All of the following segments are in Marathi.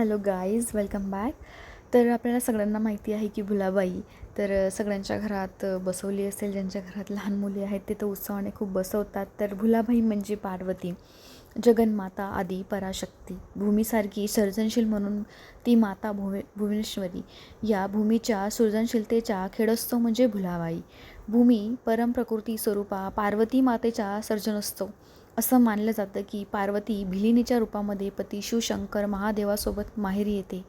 Hello guys welcome back. तर आपल्याला सगळ्यांना माहिती आहे की भुलाबाई तर सगळ्यांच्या घरात बसवली असेल. ज्यांच्या घरात लहान मुली आहेत ते तर उत्सवाने खूप बसवतात. तर भुलाबाई म्हणजे पार्वती जगन्माता आदी पराशक्ती. भूमीसारखी सर्जनशील म्हणून ती माता भुवे भुवनेश्वरी. या भूमीच्या सृजनशीलतेच्या खेडोत्सव म्हणजे भुलाबाई. भूमी परमप्रकृती स्वरूपा पार्वती मातेच्या सर्जनोत्सव असं मानलं जातं की पार्वती भिलिनीच्या रूपामध्ये पती शिवशंकर महादेवासोबत माहेरी येते.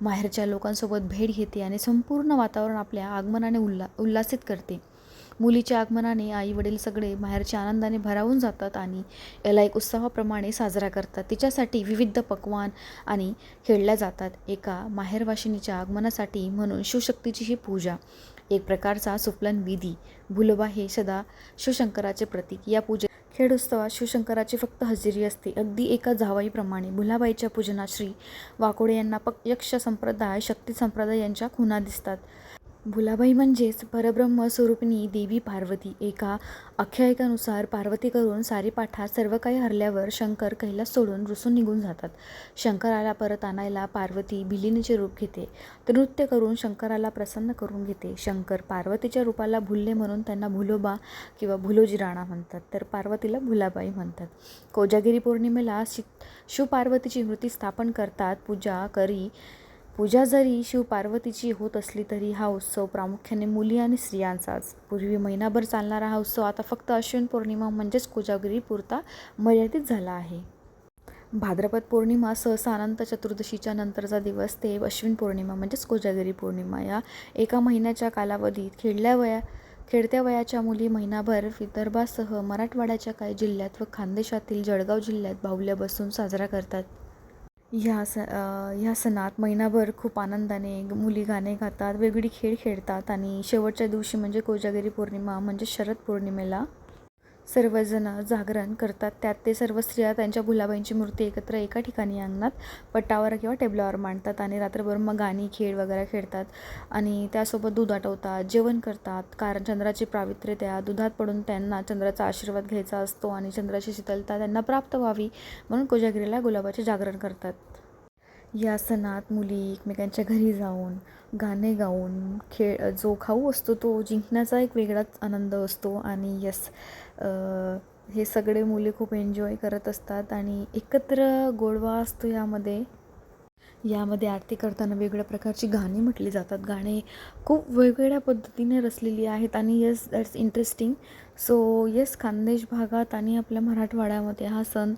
माहेरच्या लोकांसोबत भेट घेते आणि संपूर्ण वातावरण आपल्या आगमनाने उल्ला उल्लासित करते. मुलीच्या आगमनाने आई वडील सगळे माहेरच्या आनंदाने भरावून जातात आणि याला एक उत्सवाप्रमाणे साजरा करतात. तिच्यासाठी विविध पक्वान आणि खेळल्या जातात. एका माहेरवाशिनीच्या आगमनासाठी म्हणून शिवशक्तीची ही पूजा. एक प्रकारचा सुप्लन विधी. भुलबा हे सदा शिवशंकराचे प्रतीक. या पूजे खेड उत्सवात शिवशंकराची फक्त हजेरी असते. अगदी एका जावाईप्रमाणे भुलाबाईच्या पूजनात श्री वाकोडे यांना पक यक्ष संप्रदाय शक्ती संप्रदाय यांच्या खुणा दिसतात. भुलाबाई म्हणजेच परब्रह्म स्वरूपिणी देवी पार्वती. एका आख्यायिकानुसार पार्वती करून सारीपाठात सर्व काही हरल्यावर शंकर कैलास सोडून रुसून निघून जातात. शंकराला परत आणायला पार्वती भिलिनीचे रूप घेते. तर नृत्य करून शंकराला प्रसन्न करून घेते. शंकर पार्वतीच्या रूपाला भुलले म्हणून त्यांना भुलोबा किंवा भुलोजी राणा म्हणतात. तर पार्वतीला भुलाबाई म्हणतात. कोजागिरी पौर्णिमेला शि शिवपार्वतीची मूर्ती स्थापन करतात. पूजा करी पूजा जरी शिवपार्वतीची होत असली तरी हा उत्सव प्रामुख्याने मुली आणि स्त्रियांचाच पूर्वी महिनाभर चालणारा हा उत्सव आता फक्त अश्विन पौर्णिमा म्हणजेच कोजागिरीपुरता मर्यादित झाला आहे. भाद्रपद पौर्णिमा सहसा अनंत चतुर्दशीच्या नंतरचा दिवस ते अश्विन पौर्णिमा म्हणजेच कोजागिरी पौर्णिमा. या एका महिन्याच्या कालावधीत खेळल्या वया खेळत्या वयाच्या मुली महिनाभर विदर्भासह मराठवाड्याच्या काही जिल्ह्यात व खानदेशातील जळगाव जिल्ह्यात बाहुल्या बसून साजरा करतात. ह्या स ह्या सणात महिनाभर खूप आनंदाने मुली गाणे गातात वेगळी खेळ खेळतात आणि शेवटच्या दिवशी म्हणजे कोजागिरी पौर्णिमा म्हणजे शरद पौर्णिमेला सर्वजण जागरण करतात. त्यात ते सर्व स्त्रिया त्यांच्या भुलाबाईंची मूर्ती एकत्र एका ठिकाणी अंगणात पटावर किंवा टेबलावर मांडतात आणि रात्रभर मग गाणी खेळ वगैरे खेळतात. आणि त्यासोबत दूध आटवतात जेवण करतात. कारण चंद्राची पावित्र्य त्या दुधात पडून त्यांना चंद्राचा आशीर्वाद घ्यायचा असतो आणि चंद्राची शीतलता त्यांना प्राप्त व्हावी म्हणून कोजागिरीला गुलाबाचे जागरण करतात. या सणात मुली एकमेकांच्या घरी जाऊन गाणे गाऊन खेळ जो खाऊ असतो तो जिंकण्याचा एक वेगळाच आनंद असतो. आणि यस हे सगळे मुले खूप एन्जॉय करत असतात. आणि एकत्र गोडवा असतो यामध्ये. यामध्ये आरती करताना वेगवेगळ्या प्रकारची गाणी म्हटली जातात. गाणे खूप वेगवेगळ्या पद्धतीने रचलेली आहेत आणि yes that's interesting so yes Khandesh भागात आणि आपल्या मराठवाड्यामध्ये हा सण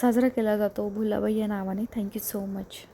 साजरा केला जातो. भुलाबाई या नावाने. Thank you so much